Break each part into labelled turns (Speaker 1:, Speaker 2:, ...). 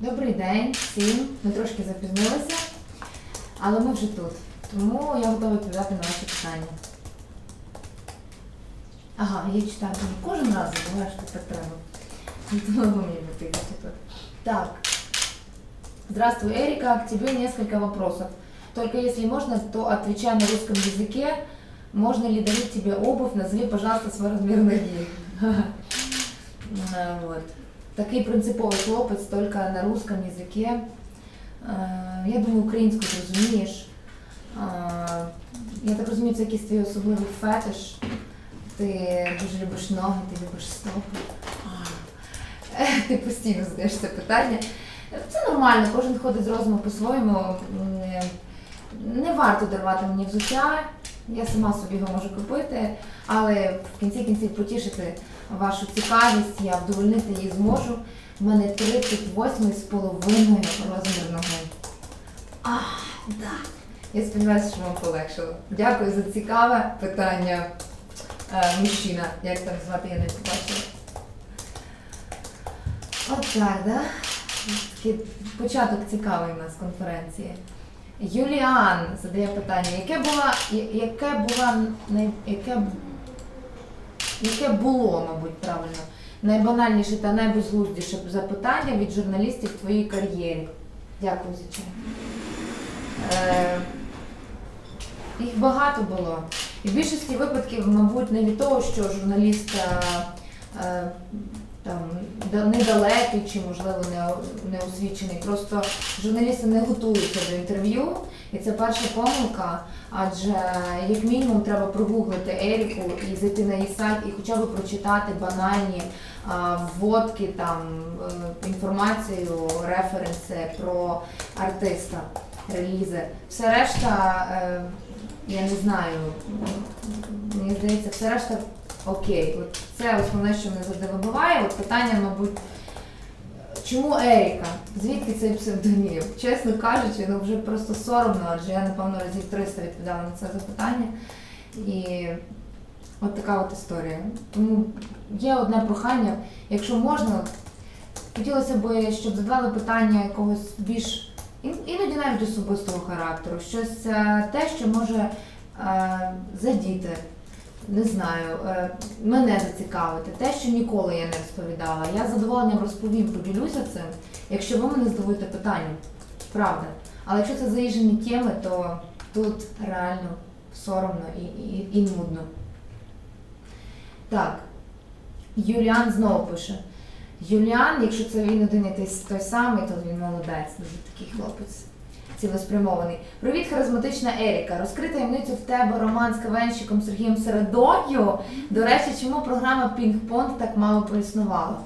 Speaker 1: Добрий день всім. Ми трошки запізнилися, але ми вже тут. Тому я готова відповідати на ваші питання. Ага, я читаю. Кожен раз забуваю, що так треба. Тому вы мне выпишите тут. Так. Здравствуй, Эрика. К тебе несколько вопросов. Только если можно, то отвечай на русском языке. Можно ли дарить тебе обувь? Назови, пожалуйста, свой размер ноги. Э, Вот. Такий принциповий хлопець, тільки на русском язикі. Е, Я думаю, українську зрозумієш. Е, Я так розумію, це якийсь твій особливий фетиш. Ти дуже любиш ноги, ти любиш стопи. Е, Ти постійно задаєш це питання. Це нормально, кожен ходить з розуму по-своєму. Не варто дарувати мені взуття, я сама собі його можу купити, але в кінці кінців потішити вашу цікавість, я вдовольнити її зможу. У мене 38 з половиною розмір ноги. А, так. Я сподіваюся, що вам полегшило. Дякую за цікаве питання. Е, мужчина, як там звати, я не побачила. От так, да? Такий початок цікавий у нас конференції. Юліан задає питання, яке була, яке була яке, яке було, мабуть, правильно, найбанальніше та найбезглуздіше запитання від журналістів в твоїй кар'єрі? Дякую, звичайно. Е, їх багато було. І в більшості випадків, мабуть, не від того, що журналіст е, е, там недалекий чи, можливо, не, неосвічений. Просто журналісти не готуються до інтерв'ю, і це перша помилка. Адже як мінімум треба прогуглити Еріку і зайти на її сайт і хоча б прочитати банальні вводки, там е, інформацію, референси про артиста, релізи. Все решта, е, я не знаю, мені здається, все решта окей. От це основне, що мене завжди вибиває. От питання, мабуть, чому Еріка? Звідки цей псевдонім? Чесно кажучи, ну вже просто соромно, адже я, напевно, разів 300 відповідала на це запитання. І от така от історія. Тому є одне прохання, якщо можна, хотілося б, щоб задавали питання якогось більш іноді навіть особистого характеру, щось е, те, що може е, задіти, не знаю, е, мене зацікавити, те, що ніколи я не розповідала. Я з задоволенням розповім, поділюся цим, якщо ви мене здивуєте питанням. Правда. Але якщо це заїжджені теми, то тут реально соромно і, і, і нудно. Так. Юліан знову пише. Юліан, якщо це він один і той самий, то він молодець, дуже такий хлопець. Цілеспрямований. Привіт, харизматична Еріка. Розкрий таємницю в тебе роман з кавенщиком Сергієм Середою. До речі, чому програма Пінг-Понг так мало проіснувала?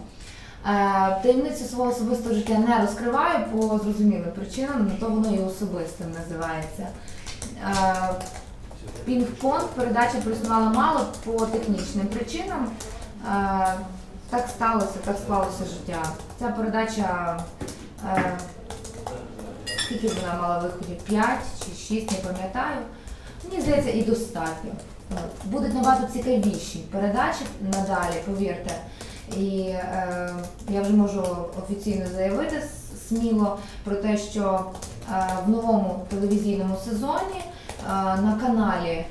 Speaker 1: Е, таємницю свого особистого життя не розкриваю по зрозумілим причинам, на то воно і особистим називається. Е, Пінг-понг передача проіснувала мало по технічним причинам. Е, так сталося, так склалося життя. Ця передача, е, скільки вона мала виходів? 5 чи 6, не пам'ятаю. Мені здається, і достатньо. Будуть набагато цікавіші передачі надалі, повірте. І е, я вже можу офіційно заявити сміло про те, що е, в новому телевізійному сезоні е, на каналі,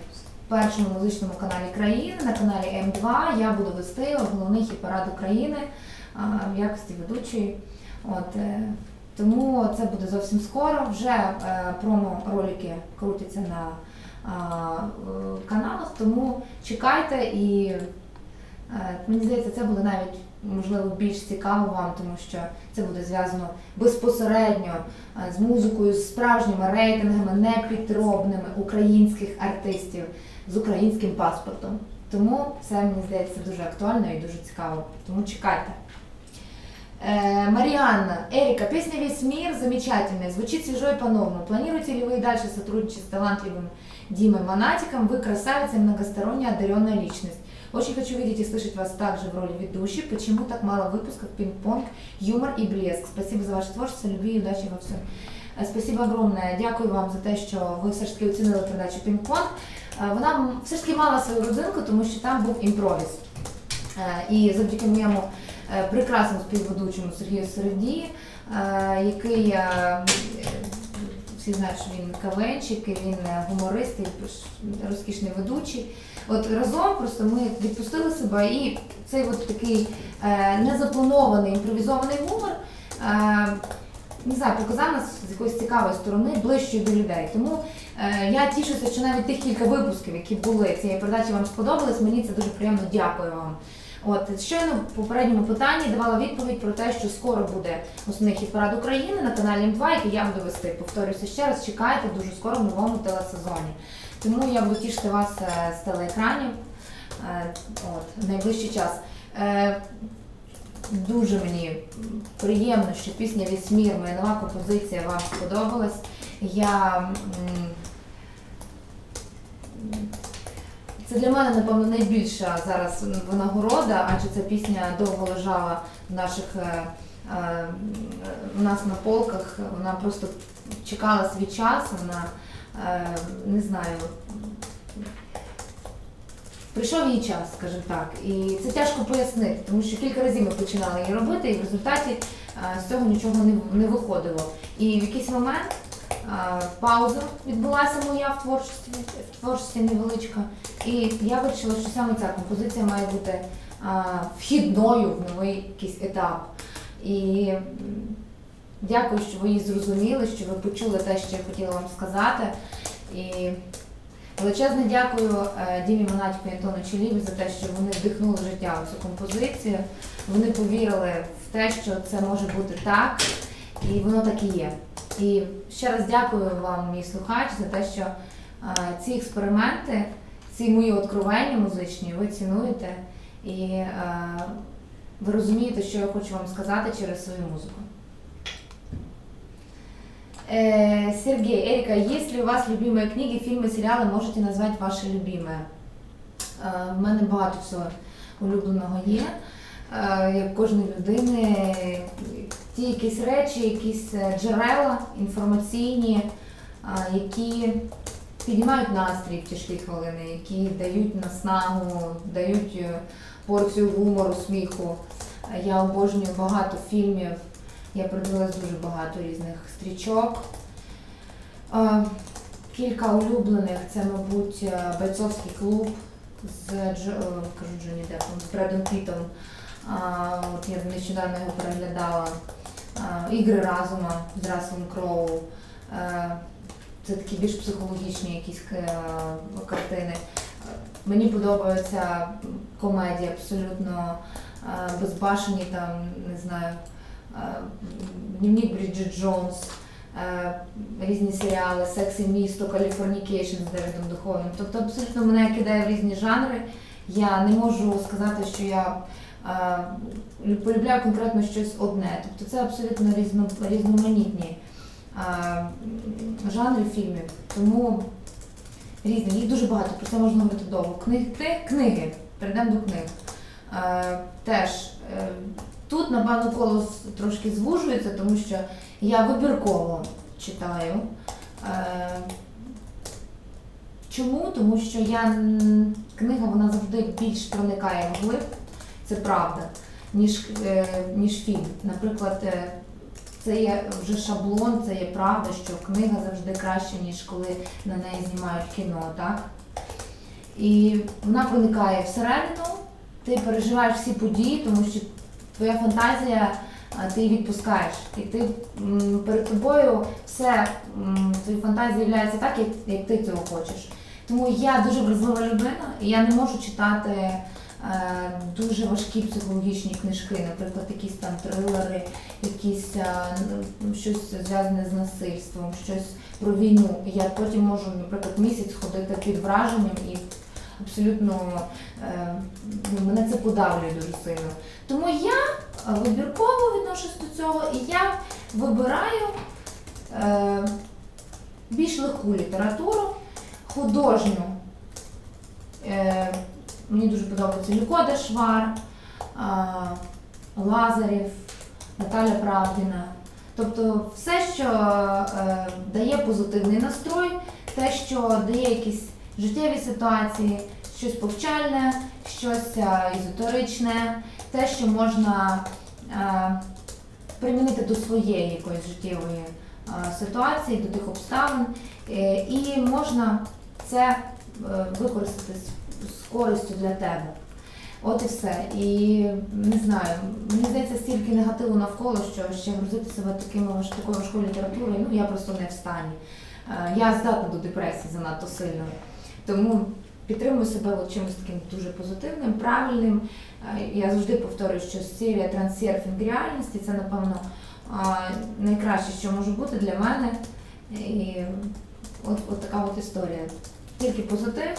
Speaker 1: першому музичному каналі країни, на каналі М2, я буду вести головний хіт-парад України е, в якості ведучої. От, е, тому це буде зовсім скоро. Вже е, промо-ролики крутяться на каналах, тому чекайте і е, мені здається, це буде навіть можливо більш цікаво вам, тому що це буде зв'язано безпосередньо е, з музикою, з справжніми рейтингами, непідробними українських артистів з українським паспортом. Тому це мені здається дуже актуально і дуже цікаво. Тому чекайте. Э, Марианна, Эрика, песня «Весь мир» замечательная, звучит свежо и по-новому. Планируете ли вы и дальше сотрудничать с талантливым Димой Монатиком? Вы красавица и многосторонне одаренная личность. Очень хочу видеть и слышать вас также в роли ведущей. Почему так мало выпусков «Пинг-понг», «Юмор» и «Блеск»? Спасибо за ваше творчество, любви и удачи во всем. Е, Спасибо огромне. Дякую вам за те, що ви все ж таки оцінили передачу «Пінг-понг». Е, Вона м- все ж таки мала свою родзинку, тому що там був імпровіз. Е, І завдяки моєму е, прекрасному співведучому Сергію Середі е, який е, всі знають, що він кавенчик, він гуморист, і розкішний ведучий. От разом просто ми відпустили себе і цей от такий незапланований імпровізований гумор. Не знаю, показав нас з якоїсь цікавої сторони, ближчою до людей. Тому е, я тішуся, що навіть тих кілька випусків, які були цієї передачі, вам сподобались. Мені це дуже приємно. Дякую вам. От щойно в попередньому питанні давала відповідь про те, що скоро буде основний хіт парад України на каналі М2, який я буду вести. Повторюся ще раз, чекайте дуже скоро в новому телесезоні. Тому я буду тішити вас е, з телеекранів е, от, найближчий час. Е, Дуже мені приємно, що пісня Вісмір, моя нова композиція вам сподобалась. Я це для мене, напевно, найбільша зараз винагорода, адже ця пісня довго лежала в наших е, е, у нас на полках. Вона просто чекала свій час, вона е, не знаю. Прийшов її час, скажімо так, і це тяжко пояснити, тому що кілька разів ми починали її робити, і в результаті е, з цього нічого не, виходило. І в якийсь момент е, пауза відбулася моя в творчості, в творчості невеличка. І я вирішила, що саме ця композиція має бути е, вхідною в новий якийсь етап. І дякую, що ви її зрозуміли, що ви почули те, що я хотіла вам сказати. І Величезне дякую е, Дімі Монатьку і Антону Челіві за те, що вони вдихнули життя у цю композицію. Вони повірили в те, що це може бути так, і воно так і є. І ще раз дякую вам, мій слухач, за те, що е, ці експерименти, ці мої откровення музичні, ви цінуєте і е, ви розумієте, що я хочу вам сказати через свою музику. Э, Сергей, Эрика, есть ли у вас любимые книги, фильмы, сериали, можете назвати ваші любимі? Е, В мене багато всього улюбленого є. Е, Як кожної людини, ті якісь речі, якісь е, джерела інформаційні, е, які піднімають настрій в тяжкі хвилини, які дають наснагу, дають е, порцію гумору, сміху. Я обожнюю багато фільмів. Я продивилась дуже багато різних стрічок. Кілька улюблених це, мабуть, бойцовський клуб з Дж... е, кажу Джонні Деппом, з Бредом Пітом. От я нещодавно його переглядала. Ігри разума з Расселом Кроу. Це такі більш психологічні якісь е, картини. Мені подобається комедія абсолютно е, безбашені, там, не знаю, е, Дневник Бріджит Джонс, різні серіали, Секс і місто, Каліфорнікейшн з Девідом Духовним. Тобто абсолютно мене кидає в різні жанри. Я не можу сказати, що я полюбляю конкретно щось одне. Тобто це абсолютно різно, різноманітні жанри фільмів. Тому різні, їх дуже багато, про це можна говорити довго. Книги, книги, перейдемо до книг. Теж е, тут, напевно, коло трошки звужується, тому що я вибірково читаю. Е, Чому? Тому що я книга вона завжди більш проникає вглиб, це правда, ніж, е, ніж фільм. Наприклад, е, це є вже шаблон, це є правда, що книга завжди краще, ніж коли на неї знімають кіно, так? І вона проникає всередину, ти переживаєш всі події, тому що твоя фантазія, а, ти її відпускаєш. І ти перед тобою все твої фантазії являються так, як, як ти цього хочеш. Тому я дуже вразлива людина, і я не можу читати дуже важкі психологічні книжки, наприклад, якісь там трилери, якісь е, щось зв'язане з насильством, щось про війну. Я потім можу, наприклад, місяць ходити під враженням і абсолютно е, ну, мене це подавлює дуже сильно. Тому я е, вибірково відношусь до цього, і я вибираю е, більш легку літературу, художню. Мені дуже подобається Люкода Швар, Лазарів, Наталя Правдіна. Тобто все, що е, дає позитивний настрой, те, що дає якісь життєві ситуації, щось повчальне, щось е, езотеричне, те, що можна е, примінити до своєї якоїсь життєвої ситуації, до тих обставин, і можна це використати з, користю для тебе. От і все. І не знаю, мені здається, стільки негативу навколо, що ще грузити себе такими такою важкою літературою, ну я просто не в стані. Е, Я здатна до депресії занадто сильно. Тому підтримую себе от чимось таким дуже позитивним, правильним. Е, Я завжди повторюю, що серія трансерфінг реальності це, напевно, найкраще, що може бути для мене. І от, от така от історія. Тільки позитив,